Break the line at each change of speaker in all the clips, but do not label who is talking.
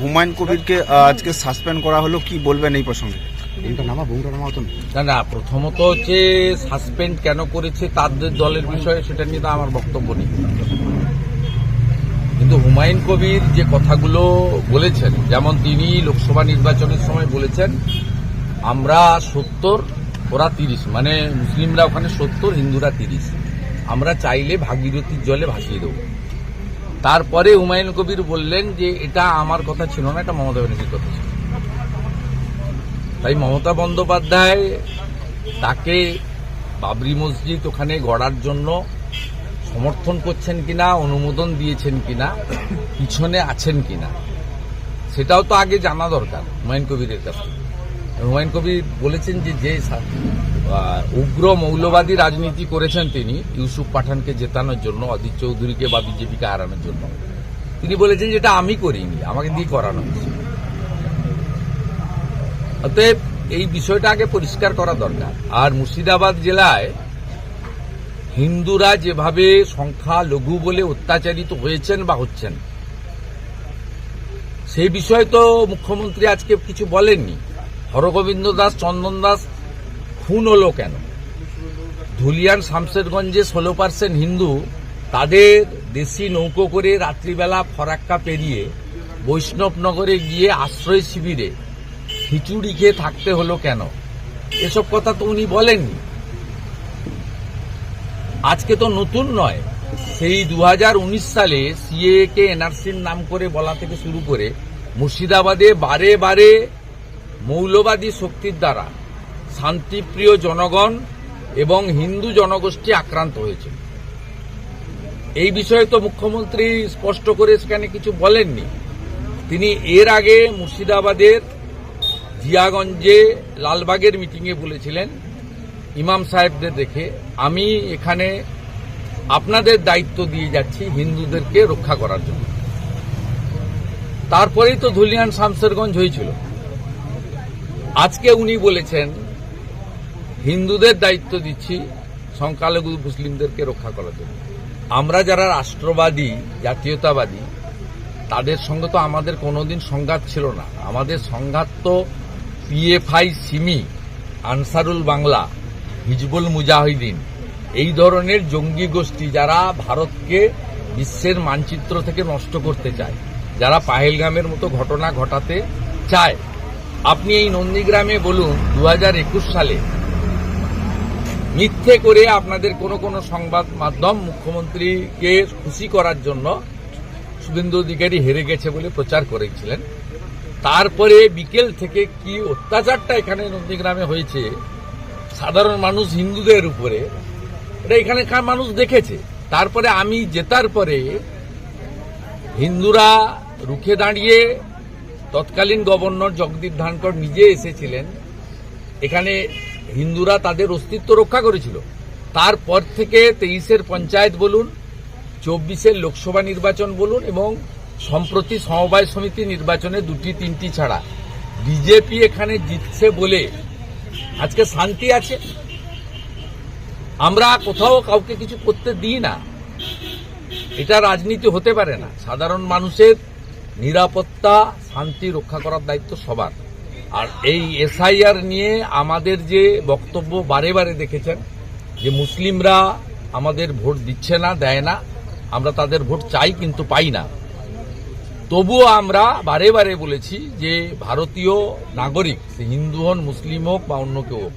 হুমায়ুন কবিরকে আজকে সাসপেন্ড করা হলো কি বলবেন এই প্রসঙ্গে?
না না প্রথমত হচ্ছে সাসপেন্ড কেন করেছে তাদের দলের বিষয়ে সেটা নিয়ে তো আমার বক্তব্য নেই। কিন্তু হুমায়ুন কবির যে কথাগুলো বলেছেন যেমন তিনি লোকসভা নির্বাচনের সময় বলেছেন আমরা সত্তর ওরা তিরিশ মানে মুসলিমরা ওখানে সত্তর হিন্দুরা তিরিশ। আমরা চাইলে ভাগীরথীর জলে ভাসিয়ে দেবো। তারপরে হুমায়ুন কবির বললেন যে এটা আমার কথা ছিল না, এটা মমতা ব্যানার্জির কথা ছিল। তাই মমতা বন্দ্যোপাধ্যায় তাকে বাবরি মসজিদ ওখানে গড়ার জন্য সমর্থন করছেন কিনা, অনুমোদন দিয়েছেন কিনা, পিছনে আছেন কিনা, সেটাও তো আগে জানা দরকার হুমায়ুন কবিরের কাছে হুমায়ুন কবির বলেছেন যে যে উগ্র মৌলবাদী রাজনীতি করেছেন তিনি, ইউসুফ পাঠানকে জেতানোর জন্য অদিত চৌধুরীকে বা বিজেপিকে হারানোর জন্য। তিনি বলেছেন যেটা আমি করিনি, আমাকে দিয়ে করানো হয়েছে। অতএব এই বিষয়টা আগে পরিষ্কার করা দরকার। আর মুর্শিদাবাদ জেলায় হিন্দুরা যেভাবে সংখ্যা লঘু বলে অত্যাচারিত হয়েছেন বা হচ্ছেন, সেই বিষয়ে তো মুখ্যমন্ত্রী আজকে কিছু বলেননি। হরগোবিন্দ দাস, চন্দন দাস খুন হলো কেন? ধুলিয়ান শামশেরগঞ্জে ষোলো পার্সেন্ট হিন্দু তাদের দেশি নৌকো করে রাত্রিবেলা ফরাক্কা পেরিয়ে বৈষ্ণবনগরে গিয়ে আশ্রয় শিবিরে খিচুড়ি খেয়ে থাকতে হলো কেন? এসব কথা তো উনি বলেননি। আজকে তো নতুন নয়। সেই দু হাজার উনিশ সালে সিএ কে এনআরসির নাম করে বলা থেকে শুরু করে মুর্শিদাবাদে বারে বারে মৌলবাদী শক্তির দ্বারা শান্তিপ্রিয় জনগণ এবং হিন্দু জনগোষ্ঠী আক্রান্ত হয়েছে। এই বিষয়ে তো মুখ্যমন্ত্রী স্পষ্ট করে সেখানে কিছু বলেননি। তিনি এর আগে মুর্শিদাবাদের জিয়াগঞ্জে লালবাগের মিটিংয়ে বলেছিলেন, ইমাম সাহেবদের দেখে, আমি এখানে আপনাদের দায়িত্ব দিয়ে যাচ্ছি হিন্দুদেরকে রক্ষা করার জন্য। তারপরেই তো ধুলিয়ান শামসেরগঞ্জ হয়েছিল। আজকে উনি বলেছেন হিন্দুদের দায়িত্ব দিচ্ছি সংখ্যালঘু মুসলিমদেরকে রক্ষা করার জন্য। আমরা যারা রাষ্ট্রবাদী, জাতীয়তাবাদী, তাদের সঙ্গে তো আমাদের কোনোদিন সংঘাত ছিল না। আমাদের সংঘাত তো পিএফআই সিমি, আনসারুল বাংলা, হিজবুল মুজাহিদিন, এই ধরনের জঙ্গি গোষ্ঠী যারা ভারতকে বিশ্বের মানচিত্র থেকে নষ্ট করতে চায়, যারা পাহেলগামের মতো ঘটনা ঘটাতে চায়। আপনি এই নন্দীগ্রামে বলুন দু হাজার একুশ সালে মিথ্যে করে আপনাদের কোনো কোনো সংবাদ মাধ্যম মুখ্যমন্ত্রীকে খুশি করার জন্য শুভেন্দু অধিকারী হেরে গেছে বলে প্রচার করেছিলেন। তারপরে বিকেল থেকে কি অত্যাচারটা এখানে নন্দীগ্রামে হয়েছে, সাধারণ মানুষ হিন্দুদের উপরে, এটা এখানকার মানুষ দেখেছে। তারপরে আমি জেতার পরে হিন্দুরা রুখে দাঁড়িয়ে তৎকালীন গভর্নর জগদীপ ধানকর নিজে এসেছিলেন। এখানে হিন্দুরা তাদের অস্তিত্ব রক্ষা করেছিল। তারপর থেকে তেইশের পঞ্চায়েত বলুন, চব্বিশের লোকসভা নির্বাচন বলুন এবং সম্প্রতি সমবায় সমিতি নির্বাচনে দুটি তিনটি ছাড়া। বিজেপি এখানে জিতছে বলে আজকে শান্তি আছে। আমরা কোথাও কাউকে কিছু করতে দিই না। এটা রাজনীতি হতে পারে না। সাধারণ মানুষের নিরাপত্তা, শান্তি রক্ষা করার দায়িত্ব সবার। আর এই এসআইআর নিয়ে আমাদের যে বক্তব্য বারে বারে দেখেছেন, যে মুসলিমরা আমাদের ভোট দিচ্ছে না, দেয় না, আমরা তাদের ভোট চাই কিন্তু পাই না। তবুও আমরা বারে বারে বলেছি যে ভারতীয় নাগরিক, সে হিন্দু হন, মুসলিম হোক বা অন্য কেউ হোক,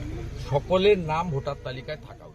সকলের নাম ভোটার তালিকায় থাকা